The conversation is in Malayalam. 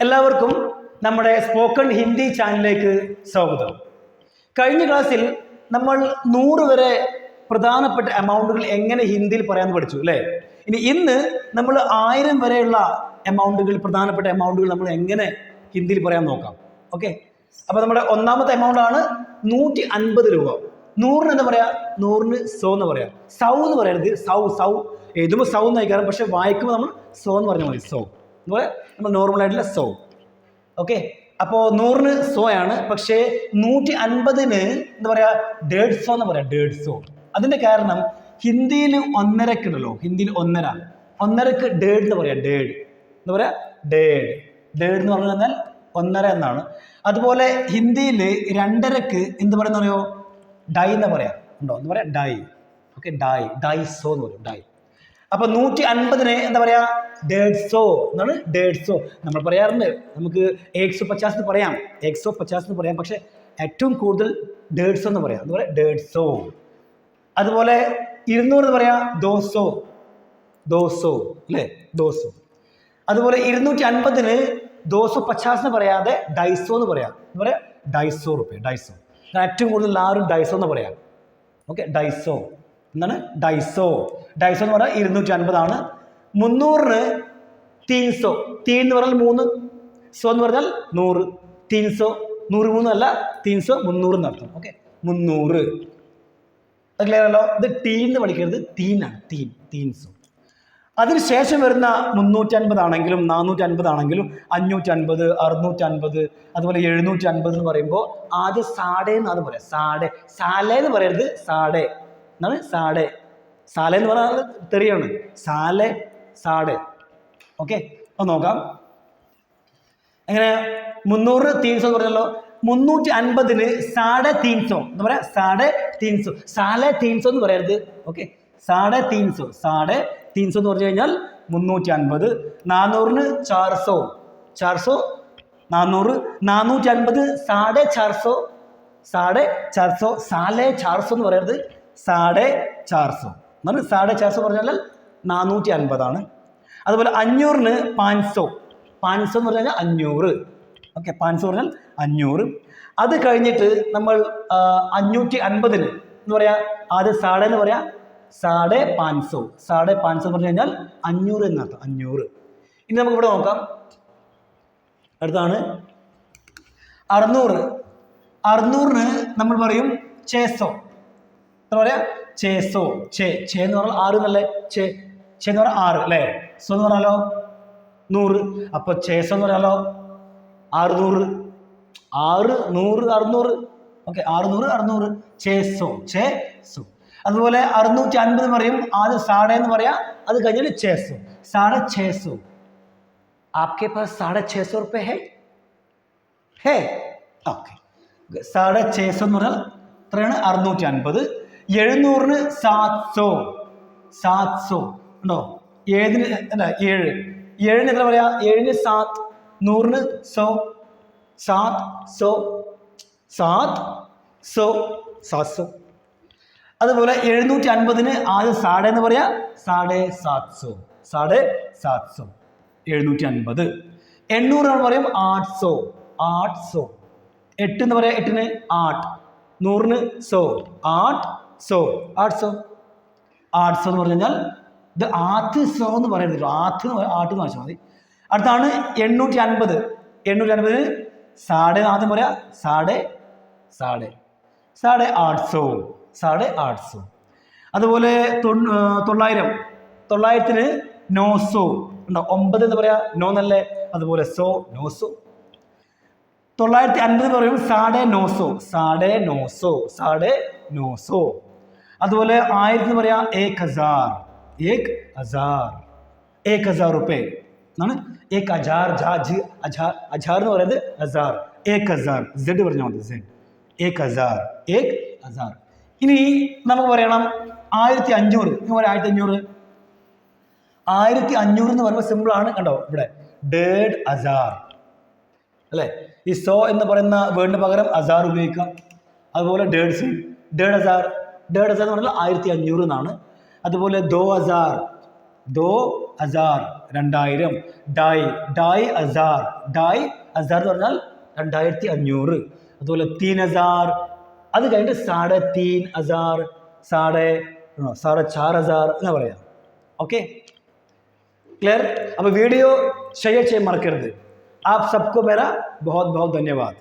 എല്ലാവർക്കും നമ്മുടെ സ്പോക്കൺ ഹിന്ദി ചാനലിലേക്ക് സ്വാഗതം. കഴിഞ്ഞ ക്ലാസ്സിൽ നമ്മൾ നൂറ് വരെ പ്രധാനപ്പെട്ട എമൗണ്ടുകൾ എങ്ങനെ ഹിന്ദിയിൽ പറയാമെന്ന് പഠിച്ചു അല്ലേ? ഇനി ഇന്ന് നമ്മൾ ആയിരം വരെയുള്ള എമൗണ്ടുകൾ പ്രധാനപ്പെട്ട എമൗണ്ടുകൾ നമ്മൾ എങ്ങനെ ഹിന്ദിയിൽ പറയാൻ നോക്കാം ഓക്കെ? അപ്പോൾ നമ്മുടെ ഒന്നാമത്തെ എമൗണ്ട് ആണ് നൂറ്റി അൻപത് രൂപ. നൂറിന് എന്താ പറയാ? നൂറിന് സോ എന്ന് പറയാം. സൗ എന്ന് പറയരുത് സൗ സൗ. എഴുതുമ്പോൾ സൗ എന്ന് വായിക്കാറ് പക്ഷെ വായിക്കുമ്പോൾ നമ്മൾ സോ എന്ന് പറഞ്ഞാൽ മതി സോ. പറയാം നമ്മൾ നോർമൽ ആയിട്ടുള്ള സോ. ഓക്കെ അപ്പോൾ നൂറിന് സോ ആണ് പക്ഷേ നൂറ്റി അൻപതിന് എന്താ പറയുക ഡേഡ് സോ എന്ന് പറയാം ഡേഡ് സോ. അതിന്റെ കാരണം ഹിന്ദിയിൽ ഒന്നരക്ക് ഉണ്ടല്ലോ. ഹിന്ദിയിൽ ഒന്നര. ഒന്നരക്ക് ഡേഡ് എന്ന് പറയാം ഡേഡ് എന്താ പറയുക ഡേഡ് ഡേഡ് എന്ന് പറഞ്ഞു കഴിഞ്ഞാൽ ഒന്നര എന്നാണ്. അതുപോലെ ഹിന്ദിയിൽ രണ്ടരക്ക് എന്ത് പറയുന്ന പറയുമോ ഡൈ എന്ന് പറയാം. ഉണ്ടോ? എന്ന് പറയാം ഡൈ. ഓക്കെ ഡൈ. ഡൈ സോ എന്ന് പറയും ഡൈ. അപ്പൊ നൂറ്റി അൻപതിന് എന്താ പറയാ ഡേഡ്സോ എന്നാണ് ഡേഡ്സോ നമ്മൾ പറയാറുണ്ട് നമുക്ക് ഏക്സോ പച്ചാസ് എന്ന് പറയാം. ഏക്സോ പച്ചാസ് എന്ന് പറയാം. പക്ഷേ ഏറ്റവും കൂടുതൽ ഡേഡ്സോ എന്ന് പറയാം. അതുപോലെ ഡേഡ്സോ അതുപോലെ ഇരുന്നൂറ് എന്ന് പറയാം ദോസോ ദോസോ അല്ലേ? ദോസോ അതുപോലെ ഇരുന്നൂറ്റി അൻപതിന് ദോസോ പച്ചാസ് എന്ന് പറയാതെ ഡൈസോ എന്ന് പറയാം. എന്ന് പറയാം ഡൈസോ റുപ്യ ഡൈസോ ഏറ്റവും കൂടുതൽ ആരും ഡൈസോ എന്ന് പറയാം. ഓക്കെ ഡൈസോ എന്താണ്? ഡൈസോ ഡൈസോ എന്ന് പറഞ്ഞാൽ ഇരുന്നൂറ്റി അൻപതാണ് മുന്നൂറിന് തീൻസോ തീൻ എന്ന് പറഞ്ഞാൽ മൂന്ന്. സോ എന്ന് പറഞ്ഞാൽ നൂറ്. തീൻസോ നൂറ് മൂന്നല്ല തീൻസോ മുന്നൂറ് നടത്തണം ഓക്കെ. മുന്നൂറ്. അത് ക്ലിയർ അല്ലോ ഇത് ടീൻ എന്ന് പഠിക്കരുത്. തീനാണ് തീൻ തീൻസോ അതിനുശേഷം വരുന്ന മുന്നൂറ്റി അൻപതാണെങ്കിലും നാനൂറ്റി അൻപതാണെങ്കിലും അഞ്ഞൂറ്റി അൻപത് അറുന്നൂറ്റി അൻപത് അതുപോലെ എഴുന്നൂറ്റി അൻപത് എന്ന് പറയുമ്പോൾ ആദ്യം സാഡേ എന്നാണ് പറയാം. സാഡേ. സാലെ എന്ന് പറയരുത്. സാഡേ. എന്നാണ് സാഡേ. സാലെ എന്ന് പറഞ്ഞാൽ തെറിയാണ്. സാലെ സാഡേ. ഓക്കെ? അപ്പോൾ നോക്കാം. എങ്ങനെ? മുന്നൂറ് തീൻസോ എന്ന് പറഞ്ഞല്ലോ? മുന്നൂറ്റി അൻപതിന് സാഡെ തീൻസോ എന്ന് പറയാം? സാഡെ തീൻസോ സാലെ തീൻസോ എന്ന് പറയരുത്. ഓക്കെ? സാഡെ തീൻസോ സാഡെ തീൻസോ എന്ന് പറഞ്ഞു കഴിഞ്ഞാൽ മുന്നൂറ്റി അൻപത് നാനൂറിന് ചാർസോ? ചാർസോ? നാനൂറ് നാനൂറ്റി അൻപത് സാഡെ ചാർസോ? സാഡെ ചാർസോ? സാലെ ചാർസോ എന്ന് പറയരുത്. സാഡെ ചാർസോ. എന്നാണ് സാഡെ ചാർസോ പറഞ്ഞാൽ നാനൂറ്റി അൻപതാണ് അതുപോലെ അഞ്ഞൂറിന് പാൻസോ. പാൻസോ എന്ന് പറഞ്ഞാൽ അഞ്ഞൂറ്. ഓക്കെ പാൻസോ പറഞ്ഞാൽ അഞ്ഞൂറ്. അത് കഴിഞ്ഞിട്ട് നമ്മൾ അഞ്ഞൂറ്റി അൻപതിന് എന്ന് പറയാ ആദ്യം സാഡെ എന്ന് പറയാ സാഡെ പാൻസോ. സാഡെ പാൻസോ പറഞ്ഞു കഴിഞ്ഞാൽ അഞ്ഞൂറ് എന്നർത്ഥം അഞ്ഞൂറ്. ഇനി നമുക്ക് ഇവിടെ നോക്കാം. അടുത്താണ്. അറുന്നൂറ്. അറുന്നൂറിന് നമ്മൾ പറയും ചേസോ. എന്താ പറയാ ചേസോ ചേ ചേ എന്ന് പറഞ്ഞാൽ ആറ് എന്നല്ലേ ചേ ചേ എന്ന് പറഞ്ഞാൽ ആറ് അല്ലേ സോ എന്ന് പറഞ്ഞാലോ നൂറ് അപ്പൊ ചേസോ എന്ന് പറഞ്ഞാലോ അറുന്നൂറ് ആറ് നൂറ് അറുന്നൂറ് ഓക്കെ അറുന്നൂറ് അറുന്നൂറ് ചേസോ ചേ സോ അതുപോലെ അറുന്നൂറ്റി അൻപത് പറയും ആദ്യം സാഡെ എന്ന് പറയാം അത് കഴിഞ്ഞാൽ ചേസോ സാഡെ ചേസോ आपके पास साढ़े छः सौ रुपये है ഹേ ഓക്കെ സാഡെ ചേസോ എന്ന് പറഞ്ഞാൽ എത്രയാണ് അറുന്നൂറ്റി അൻപത് എഴുന്നൂറിന് സാത്സോ. സാത്സോ. ഉണ്ടോ? ഏതിന് അല്ല ഏഴ്. ഏഴിന് എത്ര പറയാ? ഏഴിന് സാത്ത് നൂറിന് സോ. സാത്ത് സോ. സാത്ത് സോ. സാത് സോ. അതുപോലെ എഴുന്നൂറ്റി അൻപതിന് ആദ്യം സാഡേ എന്ന് പറയാ? സാഡെ സാത്സോ സാഡെ സാത്സോ എഴുന്നൂറ്റി അൻപത് എണ്ണൂറ് എന്ന് പറയും ആട്സോ ആട്സോ എട്ട് എന്ന് പറയാം എട്ടിന് ആട്ട്. നൂറിന് സോ. ആട്ട് സോ ആർട്സോ ആർട്സ് എന്ന് പറഞ്ഞു കഴിഞ്ഞാൽ ഇത് ആത്ത് സോ എന്ന് പറയുന്നത് ആത്ത് ആട്ട് എന്ന് വായിച്ചാൽ മതി. അടുത്താണ് എണ്ണൂറ്റി അൻപത് എണ്ണൂറ്റി അൻപതിന് സാഡെ ആദ്യം പറയാം സാഡെ സാഡെ. സാഡെ ആട്സോ സാഡെ ആട്സോ അതുപോലെ തൊള്ളായിരം. തൊള്ളായിരത്തിന് നോസോ ഉണ്ടോ ഒമ്പത് എന്ന് പറയാ നോ നല്ലേ അതുപോലെ സോ നോസോ തൊള്ളായിരത്തി അൻപത് പറയും സാഡെ നോസോ സാഡെ നോസോ സാഡെ നോസോ അതുപോലെ ആയിരത്തി എന്ന് പറയാ ഏക് ഹസാർ. ഏക് ഹസാർ. ഏക് ഹസാർ റുപ്പേ എന്നാണ്? ഏക് അജാർ ജാ ജി അജാർ അജാർ എന്ന് പറയുന്നത് ഹസാർ. ഏക് ഹസാർ. സെഡ് പറഞ്ഞാൽ മതി സെഡ് ഏക് ഹസാർ. ഏക് ഹസാർ. ഇനി നമുക്ക് പറയണം ആയിരത്തി അഞ്ഞൂറ്. എന്ന് പറയാം ആയിരത്തി അഞ്ഞൂറ്. ആയിരത്തി അഞ്ഞൂറ് എന്ന് പറയുമ്പോൾ സിമ്പിൾ ആണ് കണ്ടോ? ഇവിടെ. ഡേഡ് അസാർ അല്ലേ? ഈ സോ എന്ന് പറയുന്ന വേർഡിന് പകരം അസാർ ഉപയോഗിക്കാം. അതുപോലെ ഡേഡ് സി ഡേഡ് അസാർ ഡേഡ് അസാർ എന്ന് പറഞ്ഞാൽ ആയിരത്തി അഞ്ഞൂറ് എന്നാണ് അതുപോലെ ദോ അസാർ ദോ ഹസാർ രണ്ടായിരം ഡായ് ഡായ് ഹസാർ ഡായ് ഹസാർ എന്ന് പറഞ്ഞാൽ രണ്ടായിരത്തി അഞ്ഞൂറ് അതുപോലെ തീൻ ഹസാർ അത് കഴിഞ്ഞിട്ട് സാഡെ തീൻ ഹസാർ സാഡെ ആണോ, സാഡെ ചാർ ഹസാർ എന്ന് പറയാം ഓക്കെ क्लियर अब वीडियो शेयर ചെയ്യാൻ മറക്കരുത് आप सबको मेरा बहुत बहुत धन्यवाद